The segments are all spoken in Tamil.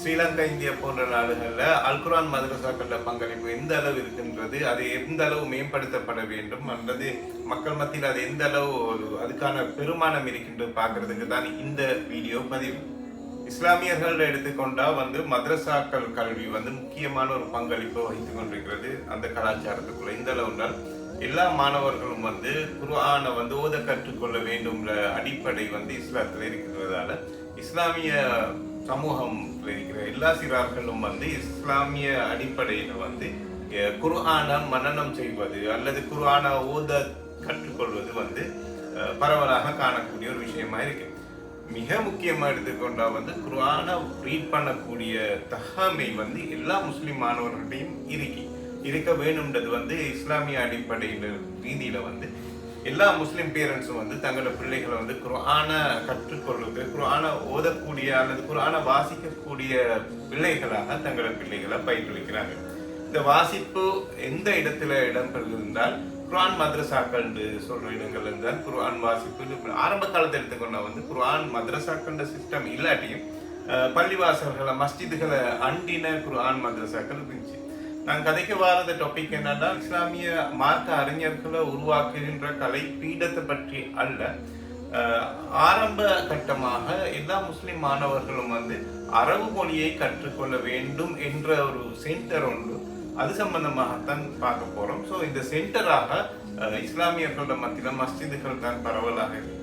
ஸ்ரீலங்கா இந்தியா போன்ற நாடுகளில் அல்குரான் மதரசாக்களில் பங்களிப்பு எந்த அளவு இருக்கின்றது அது எந்த அளவு மேம்படுத்தப்பட வேண்டும் அல்லது மக்கள் மத்தியில் அது எந்த அளவு அதுக்கான பெருமானம் இருக்கின்றது பார்க்கறதுக்கு தான் இந்த வீடியோ பதிவு. இஸ்லாமியர்கள் எடுத்துக்கொண்டால் வந்து மதரசாக்கள் கல்வி வந்து முக்கியமான ஒரு பங்களிப்பை வகித்து கொண்டிருக்கிறது அந்த கலாச்சாரத்துக்குள்ள. இந்த அளவுனால் எல்லா மாணவர்களும் வந்து குர்ஆனை வந்து ஓத கற்றுக்கொள்ள வேண்டும்ன்ற அடிப்படை வந்து இஸ்லாத்தில் இருக்கிறதால இஸ்லாமிய சமூகம் இருக்கிற எல்லா சிறார்களும் வந்து இஸ்லாமிய அடிப்படையில் வந்து அஹ், மன்னனம் செய்வது அல்லது குர்ஆனை ஓத கற்றுக்கொள்வது வந்து பரவலாக காணக்கூடிய ஒரு விஷயமா இருக்கு. மிக முக்கியமாக எடுத்துக்கொண்டா வந்து குர்ஆனை ரீட் பண்ணக்கூடிய தகமை வந்து எல்லா முஸ்லீம் மாணவர்களையும் இருக்கி. இருக்க வேணும்ன்றது வந்து இஸ்லாமிய அடிப்படையில் ரீதியில் வந்து எல்லா முஸ்லீம் பேரண்ட்ஸும் வந்து தங்களோட பிள்ளைகளை வந்து குரானை கற்றுக்கொள்வது குரானை ஓதக்கூடிய அல்லது குரானை வாசிக்கக்கூடிய பிள்ளைகளாக தங்களோட பிள்ளைகளை பயிற்றுவிக்கிறாங்க. இந்த வாசிப்பு எந்த இடத்துல இடம்பெற்று இருந்தால் குரான் மദ്രസാக்கள் சொல்ற இடங்கள்ல இருந்தால் குரான் வாசிப்பு ஆரம்ப காலத்தை எடுத்துக்கொண்டா வந்து குரான் மദ്രസാக்கள் சிஸ்டம் இல்லாட்டியும் பள்ளிவாசல்களை மஸ்ஜிதுகளை அண்டின குரான் மദ്രസാக்கள் இருந்துச்சு. நான் கதைக்கு வாரத டாபிக் என்னன்னா இஸ்லாமிய மார்க்க அறிஞர்களை உருவாக்குகின்ற கலை பீடத்தை பற்றி அல்ல. ஆரம்ப கட்டமாக எல்லா முஸ்லிம் மாணவர்களும் வந்து அரபு மொழியை கற்றுக்கொள்ள வேண்டும் என்ற ஒரு சென்டர் ஒன்று அது சம்பந்தமாகத்தான் பார்க்க போறோம். ஸோ இந்த சென்டராக இஸ்லாமியர்களோட மத்தியில மஸ்ஜிதுகள் தான் பரவலாக இருக்கு.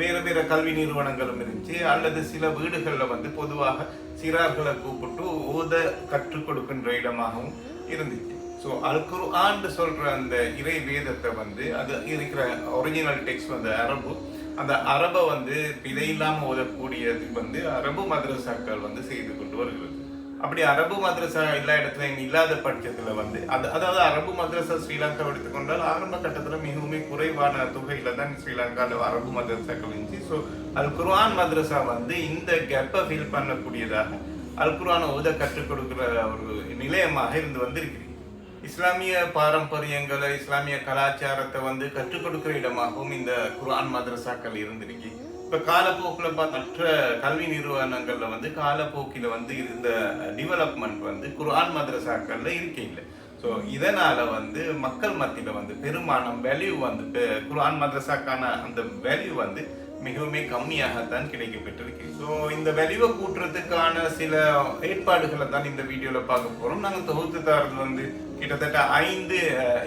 வேறு வேறு கல்வி நிறுவனங்களும் இருந்துச்சு. அல்லது சில வீடுகளில் வந்து பொதுவாக சிறார்களை கூப்பிட்டு ஓத கற்றுக் கொடுக்கின்ற இடமாகவும் இருந்துச்சு. ஸோ அல்குரு ஆண்டு சொல்கிற அந்த இறை வேதத்தை வந்து அது இருக்கிற ஒரிஜினல் டெக்ஸ்ட் வந்து அரபு. அந்த அரபை வந்து விதையில்லாமல் ஓதக்கூடியது வந்து அரபு மதரசாக்கள் வந்து செய்து கொண்டு வருகிறது. அப்படி அரபு மதரசா எல்லா இடத்துலையும் இல்லாத பட்சத்தில் வந்து அது அதாவது அரபு மதரசா ஸ்ரீலங்கா எடுத்துக்கொண்டால் ஆரம்ப கட்டத்தில் மிகவும் குறைவான தொகையில் தான் ஸ்ரீலங்காவில் அரபு மദ്രസാக்கள் இருந்துச்சு. ஸோ அது குர்ஆன் மதரசா வந்து இந்த கேப்பை ஃபில் பண்ணக்கூடியதாக அல் குர்ஆன் ஓத கற்றுக் கொடுக்குற ஒரு நிலையமாக இருந்து வந்திருக்கிறது இஸ்லாமிய பாரம்பரியங்களை இஸ்லாமிய கலாச்சாரத்தை வந்து கற்றுக் கொடுக்குற இடமாகவும் இந்த குர்ஆன் மദ്രസാக்கள் இருந்திருக்கு. இப்போ காலப்போக்கில் மற்ற கல்வி நிறுவனங்களில் வந்து காலப்போக்கில் வந்து இருந்த டிவலப்மெண்ட் வந்து குர்ஆன் மதரசாக்களில் இருக்கே இல்லை ஸோ இதனால் வந்து மக்கள் மத்தியில் வந்து பெருமானம் வேல்யூ வந்து குர்ஆன் மதரசாக்கான அந்த வேல்யூ வந்து மிகவுமே கம்மியாகத்தான் கிடைக்கப்பட்டிருக்கு. ஸோ இந்த வெளிவை கூட்டுறதுக்கான சில ஏற்பாடுகளை தான் இந்த வீடியோவில் பார்க்க போகிறோம் நாங்கள் தொகுத்து தரது வந்து கிட்டத்தட்ட ஐந்து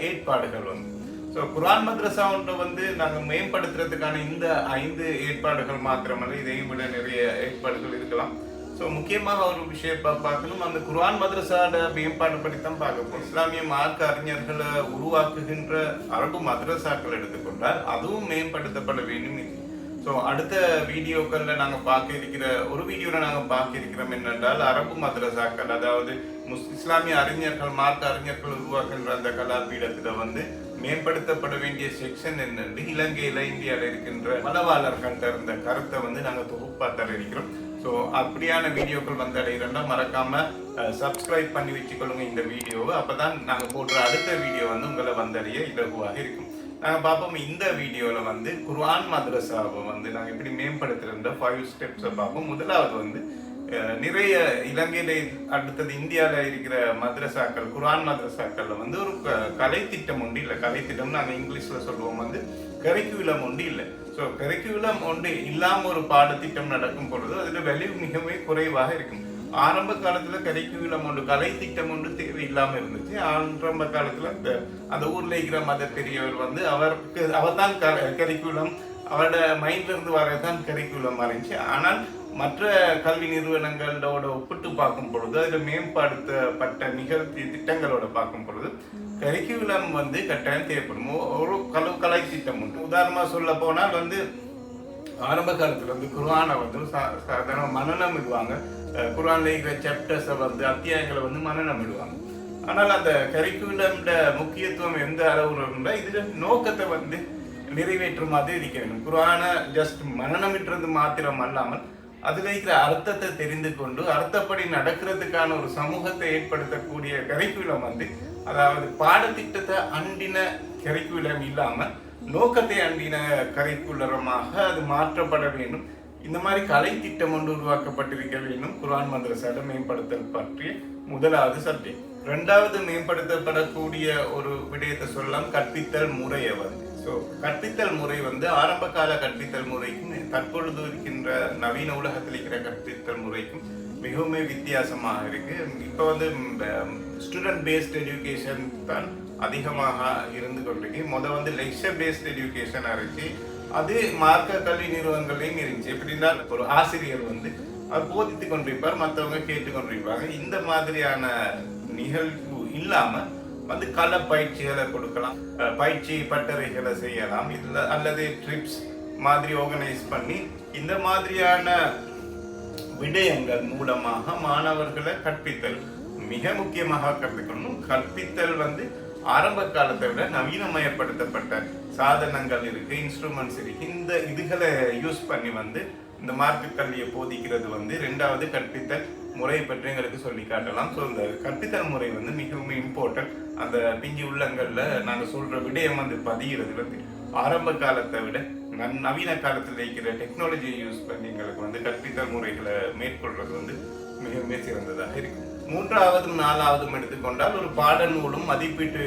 ஏற்பாடுகள் வந்து ஸோ குரான் மதரசா ஒன்று வந்து நாங்கள் மேம்படுத்துறதுக்கான இந்த ஐந்து ஏற்பாடுகள் மாத்திரமல்ல இதையும் விட நிறைய ஏற்பாடுகள் இருக்கலாம். ஸோ முக்கியமாக ஒரு விஷயம் பார்க்கணும். அந்த குர்ஆன் மதரசாட மேம்பாடு பற்றி தான் பார்க்க போகிறோம் இஸ்லாமிய மார்க் அறிஞர்களை உருவாக்குகின்ற அரபு மதரசாக்கள் எடுத்துக்கொண்டால் அதுவும் மேம்படுத்தப்பட வேண்டும் ஸோ அடுத்த வீடியோக்களில் நாங்கள் பார்க்க இருக்கிற ஒரு வீடியோவில் நாங்கள் பார்க்க இருக்கிறோம் என்னென்றால் அரபு மதரசாக்கள் அதாவது முஸ் இஸ்லாமிய அறிஞர்கள் மார்க் அறிஞர்கள் உருவாக்குகின்ற அந்த கலாபீடத்தில் வந்து மேம்படுத்தப்பட வேண்டிய செக்ஷன் என்னென்று இலங்கையில் இந்தியாவில் இருக்கின்ற பதவாளர் கண்டறிந்த கருத்தை வந்து நாங்கள் தொகுப்பாக தர இருக்கிறோம் ஸோ அப்படியான வீடியோக்கள் வந்தடைகிறோம்னா மறக்காம சப்ஸ்கிரைப் பண்ணி வச்சுக்கொள்ளுங்க இந்த வீடியோவை. அப்போ தான் நாங்கள் போடுற அடுத்த வீடியோ வந்து உங்களை வந்தடைய இலகுவாக இருக்கும். நாங்கள் பார்ப்போம் இந்த வீடியோவில் வந்து குர்ஆன் மதரசாவை வந்து நாங்கள் எப்படி மேம்படுத்துகிற ஃபைவ் ஸ்டெப்ஸை பார்ப்போம். முதலாவது வந்து நிறைய இலங்கையில அடுத்தது இந்தியாவில் இருக்கிற மദ്രസാக்கள் குரான் மദ്രസാக்களில் வந்து ஒரு கலை திட்டம் ஒன்று இல்லை. கலை திட்டம் நாங்கள் இங்கிலீஷில் சொல்லுவோம் வந்து கரிக்குலம் ஒன்று இல்லை. ஸோ கரிக்குலம் ஒன்று இல்லாமல் ஒரு பாடத்திட்டம் நடக்கும் பொழுது அதில் வேல்யூ மிகவும் குறைவாக இருக்கும். ஆரம்ப காலத்தில் கரிக்குலம் ஒன்று கலை திட்டம் ஒன்று தேவை இல்லாமல் இருந்துச்சு. ஆரம்ப காலத்தில் அந்த அந்த ஊரில் இருக்கிற மத பெரியவர் வந்து அவருக்கு அவர் தான் கரிக்குலம் அவரோட மைண்ட்லேருந்து வரதான் கரிக்குலம் மாறிச்சு ஆனால் மற்ற கல்வி நிறுவனங்களோட ஒப்பிட்டு பார்க்கும் பொழுது அதில் மேம்படுத்தப்பட்ட நிகழ்ச்சி திட்டங்களோட பார்க்கும் பொழுது கரிக்குலம் வந்து கட்டாயம் தேவைப்படும். ஒரு கலு கலை திட்டம் உண்டு. உதாரணமாக சொல்ல போனால் வந்து ஆரம்ப காலத்தில் வந்து குர்ஆனை வந்து சா- சாதாரண மனநம் இடுவாங்க. குரானில் குர்ஆன்ல இருக்கிற சாப்டர்ஸை வந்து அத்தியாயங்களை வந்து மனநம் இடுவாங்க. ஆனால் அந்த கரிக்குலம்ட முக்கியத்துவம் எந்த அளவுல இதில் நோக்கத்தை வந்து நிறைவேற்றும் மாதிரி இருக்க வேண்டும். குர்ஆனை ஜஸ்ட் மனநமிட்டுறது மாத்திரம் அல்லாமல் அதில் இருக்கிற அர்த்தத்தை தெரிந்து கொண்டு அர்த்தப்படி நடக்கிறதுக்கான ஒரு சமூகத்தை ஏற்படுத்தக்கூடிய கரிக்குலம் வந்து அதாவது பாடத்திட்டத்தை அண்டின கரிக்குலம் இல்லாமல் நோக்கத்தை அண்டின கரிக்குலரமாக அது மாற்றப்பட வேண்டும். இந்த மாதிரி கலை திட்டம் ஒன்று உருவாக்கப்பட்டிருக்க வேண்டும். குர்ஆன் மதரசால மேம்படுத்தல் பற்றிய முதலாவது சப்ஜெக்ட் ரெண்டாவது மேம்படுத்தப்படக்கூடிய ஒரு விடயத்தை சொல்லலாம் கற்பித்தல் முறையை வந்து. ஸோ கற்பித்தல் முறை வந்து ஆரம்ப கால கற்பித்தல் முறைக்கும் தற்பொழுது இருக்கின்ற நவீன உலகத்தில் இருக்கிற கற்பித்தல் முறைக்கும் மிகவும் வித்தியாசமாக இருக்கு. இப்போ வந்து ஸ்டூடெண்ட் பேஸ்ட் எஜுகேஷன் தான் அதிகமாக இருந்து கொண்டிருக்கு. முதல் வந்து லெக்சர் பேஸ்ட் எஜுகேஷன் இருந்துச்சு. அது மார்க்க கல்வி நிறுவனங்களையும் இருந்துச்சு. எப்படின்னா ஒரு ஆசிரியர் வந்து அவர் போதித்து கொண்டிருப்பார் மற்றவங்க கேட்டு கொண்டிருப்பாங்க. இந்த மாதிரியான நிகழ்வு இல்லாமல் வந்து கள பயிற்சிகளை கொடுக்கலாம். பயிற்சி பட்டறைகளை செய்யலாம். இதில் அல்லது ட்ரிப்ஸ் மாதிரி ஆர்கனைஸ் பண்ணி இந்த மாதிரியான விடயங்கள் மூலமாக மாணவர்களை கற்பித்தல் மிக முக்கியமாக கற்றுக்கணும். கற்பித்தல் வந்து ஆரம்ப காலத்தை விட நவீனமயப்படுத்தப்பட்ட சாதனங்கள் இருக்கு இன்ஸ்ட்ருமெண்ட்ஸ் இருக்கு. இந்த இதுகளை யூஸ் பண்ணி வந்து இந்த மார்க்கு கல்வியை போதிக்கிறது வந்து ரெண்டாவது கற்பித்தல். முறை பற்றி எங்களுக்கு சொல்லி காட்டலாம். ஸோ இந்த கற்பித்தல் முறை வந்து மிகவும் இம்பார்ட்டன்ட் அந்த பிஞ்சு உள்ளங்களில் நாங்கள் சொல்கிற விடயம் வந்து பதிகிறது வந்து ஆரம்ப காலத்தை விட நன் நவீன காலத்தில் இருக்கிற டெக்னாலஜியை யூஸ் பண்ணி எங்களுக்கு வந்து கற்பித்தல் முறைகளை மேற்கொள்வது வந்து மிகவுமே சிறந்ததாக இருக்கும். மூன்றாவதும் நாலாவதும் எடுத்துக்கொண்டால் ஒரு பாடநூலும் மதிப்பீட்டு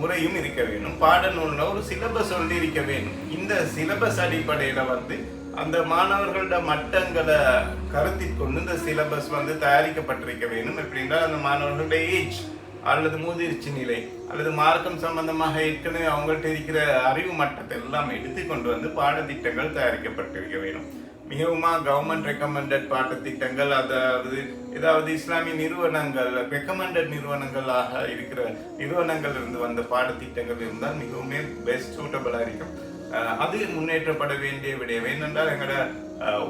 முறையும் இருக்க வேண்டும். பாடநூல்ல ஒரு சிலபஸ் வந்து இருக்க வேண்டும். இந்த சிலபஸ் அடிப்படையில் வந்து அந்த மாணவர்களோட மட்டங்களை கருத்தில் கொண்டு இந்த சிலபஸ் வந்து தயாரிக்கப்பட்டிருக்க வேண்டும். எப்படின்னா அந்த மாணவர்களோட ஏஜ் அல்லது முதிர்ச்சி நிலை அல்லது மார்க்கம் சம்பந்தமாக ஏற்கனவே அவங்கள்ட்ட இருக்கிற அறிவு மட்டத்தை எல்லாம் எடுத்து கொண்டு வந்து பாடத்திட்டங்கள் தயாரிக்கப்பட்டிருக்க வேண்டும். மிகவுமா கவர்மெண்ட் ரெக்கமெண்டட் பாடத்திட்டங்கள் அதாவது ஏதாவது இஸ்லாமிய நிறுவனங்கள் ரெக்கமெண்டட் நிறுவனங்களாக இருக்கிற நிறுவனங்கள் இருந்து வந்த பாடத்திட்டங்கள் இருந்தால் மிகவுமே பெஸ்ட் சூட்டபிளாக இருக்கும். அது முன்னேற்றப்பட வேண்டிய விடயம் ஏனென்றால் எங்களோட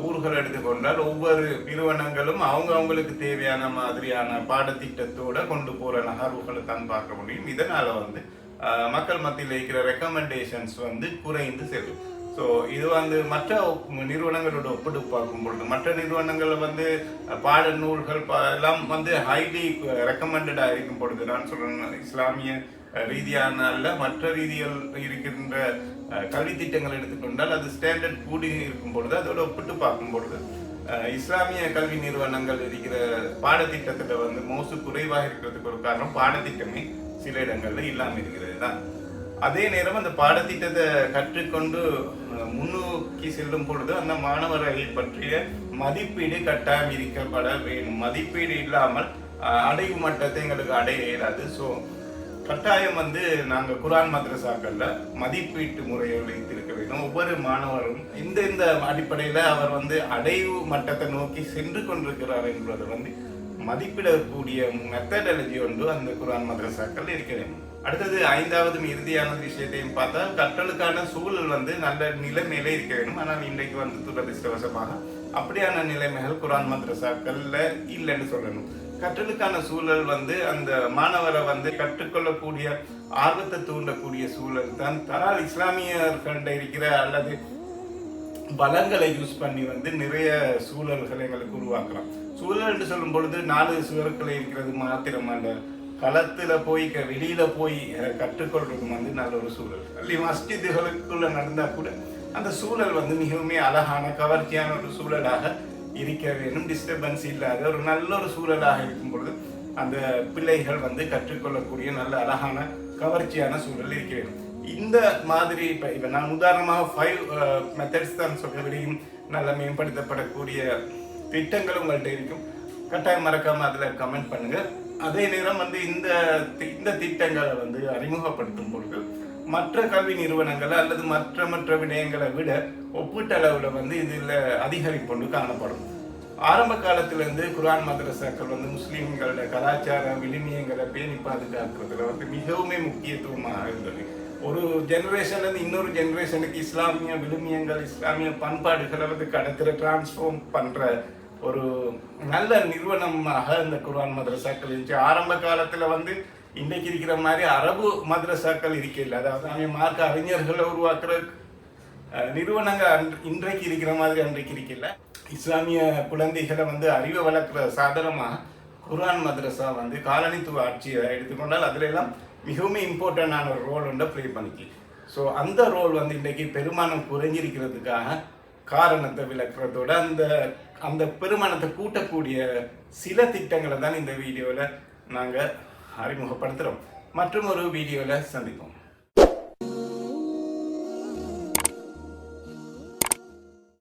ஊர்கள் எடுத்துக்கொண்டால் ஒவ்வொரு நிறுவனங்களும் அவங்க அவங்களுக்கு தேவையான மாதிரியான பாடத்திட்டத்தோட கொண்டு போகிற நகர்வுகளை தான் பார்க்க முடியும். இதனால் வந்து மக்கள் மத்தியில் இருக்கிற ரெக்கமெண்டேஷன்ஸ் வந்து குறைந்து செல்லும். ஸோ இது வந்து மற்ற நிறுவனங்களோட ஒப்பிட்டு பார்க்கும் பொழுது மற்ற நிறுவனங்கள் வந்து பாட நூல்கள் ப- எல்லாம் வந்து ஹைலி ரெக்கமெண்டடாக இருக்கும் பொழுது நான் சொல்கிறேன் இஸ்லாமிய ரீதியான அல்ல மற்ற ரீதியில் இருக்கின்ற கல்வி திட்டங்கள் எடுத்துக்கொண்டால் அது ஸ்டாண்டர்ட் கூடி இருக்கும் பொழுது அதோட ஒப்பிட்டு பார்க்கும் பொழுது அஹ், இஸ்லாமிய கல்வி நிறுவனங்கள் இருக்கிற பாடத்திட்டத்தில் வந்து மோசு குறைவாக இருக்கிறதுக்கு ஒரு காரணம் பாடத்திட்டமே சில இடங்களில் இல்லாமல் இருக்கிறது தான். அதே நேரம் அந்த பாடத்திட்டத்தை கற்றுக்கொண்டு முன்னோக்கி செல்லும் பொழுது அந்த மாணவர்களை பற்றிய மதிப்பீடு கட்டாயம் இருக்கப்பட வேண்டும். மதிப்பீடு இல்லாமல் அடைவு மட்டத்தை எங்களுக்கு அடைய இயலாது. ஸோ கட்டாயம் வந்து நாங்கள் குரான் மதரசாக்களில் மதிப்பீட்டு முறையை வைத்திருக்க வேண்டும். ஒவ்வொரு மாணவரும் இந்த இந்த அடிப்படையில் அவர் வந்து அடைவு மட்டத்தை நோக்கி சென்று கொண்டிருக்கிறார் என்பதை வந்து மதிப்பிடக்கூடிய மெத்தடாலஜி ஒன்று அந்த குரான் மதரசாக்கள் இருக்க வேண்டும். அடுத்தது ஐந்தாவது இறுதியான விஷயத்தையும் பார்த்தா கற்றலுக்கான சூழல் வந்து நல்ல நிலைமையில இருக்க வேண்டும். ஆனால் இன்றைக்கு வந்து துரதிருஷ்டவசமாக அப்படியான நிலைமைகள் குரான் மதரசாக்கள்ல இல்லைன்னு சொல்லணும். கற்றலுக்கான சூழல் வந்து அந்த மாணவரை வந்து கற்றுக்கொள்ளக்கூடிய ஆர்வத்தை தூண்டக்கூடிய சூழல் தான். ஆனால் இஸ்லாமியர்கள்ட்ட இருக்கிற அல்லது பலங்களை யூஸ் பண்ணி வந்து நிறைய சூழல்களை எங்களுக்கு உருவாக்கலாம் சூழல் என்று சொல்லும் பொழுது நாலு சுவர்களை இருக்கிறது மாத்திரம் அல்ல. களத்துல போய் க- வெளியில போய் அஹ், கற்றுக்கொள்றதும் வந்து நல்ல ஒரு சூழல். அல்லி மஸ்ஜிதுகளுக்குள்ள நடந்தா கூட அந்த சூழல் வந்து மிகவும் அழகான கவர்ச்சியான ஒரு சூழலாக இருக்க வேண்டும் டிஸ்டர்பன்ஸ் இல்லாத ஒரு நல்ல ஒரு சூழலாக இருக்கும் பொழுது அந்த பிள்ளைகள் வந்து கற்றுக்கொள்ளக்கூடிய நல்ல அழகான கவர்ச்சியான சூழல் இருக்க வேண்டும். இந்த மாதிரி இப்போ இப்போ நான் உதாரணமாக ஃபைவ் மெத்தட்ஸ் uh, தான் சொல்ல விடையும் நல்ல மேம்படுத்தப்படக்கூடிய திட்டங்கள் உங்கள்கிட்ட இருக்கும். கட்டாயம் மறக்காமல் அதில் கமெண்ட் பண்ணுங்கள் அதே நேரம் வந்து இந்த தி- இந்த திட்டங்களை வந்து அறிமுகப்படுத்தும் பொழுது மற்ற கல்வி நிறுவனங்களை அல்லது மற்ற மற்ற விடயங்களை விட ஒப்பீட்டளவில் வந்து இதில் அதிகரிப்பு ஒன்று காணப்படும். ஆரம்ப காலத்திலேருந்து குர்ஆன் மதரசாக்கள் வந்து முஸ்லீம்களோட கலாச்சார விழுமியங்களை பேணி பாதுகாக்கிறதுல வந்து மிகவுமே முக்கியத்துவமாக இருந்தது. ஒரு ஜெனரேஷன்லேருந்து இன்னொரு ஜெனரேஷனுக்கு இஸ்லாமிய விழுமியங்கள் இஸ்லாமிய பண்பாடுகளை வந்து கடத்துல டிரான்ஸ்ஃபார்ம் பண்ணுற ஒரு நல்ல நிறுவனமாக இந்த குர்ஆன் மதரசாக்கள் இருந்துச்சு. ஆரம்ப காலத்தில் வந்து இன்றைக்கு இருக்கிற மாதிரி அரபு மதரசாக்கள் இருக்கல அதாவது அவங்க மார்க்க அறிஞர்களை உருவாக்குற நிறுவனங்கள் அன்று- இன்றைக்கு இருக்கிற மாதிரி அன்றைக்கு இருக்கல இஸ்லாமிய குழந்தைகளை வந்து அறிவை வளர்க்குற சாதனமாக குர்ஆன் மதரசா வந்து காலனித்துவ ஆட்சியை எடுத்துக்கொண்டால் அதிலெல்லாம் மிகவும் இம்பார்ட்டண்டான ஒரு ரோல் ஒன்றை ப்ளே பண்ணிக்கு. ஸோ அந்த ரோல் வந்து இன்றைக்கு பெருமானம் குறைஞ்சிருக்கிறதுக்காக காரணத்தை விளக்குறதோட அந்த அந்த பெருமானத்தை கூட்டக்கூடிய சில திட்டங்களை தான் இந்த வீடியோவில் நாங்கள் அறிமுகப்படுத்துகிறோம். மற்றும் ஒரு வீடியோவில் சந்திப்போம்.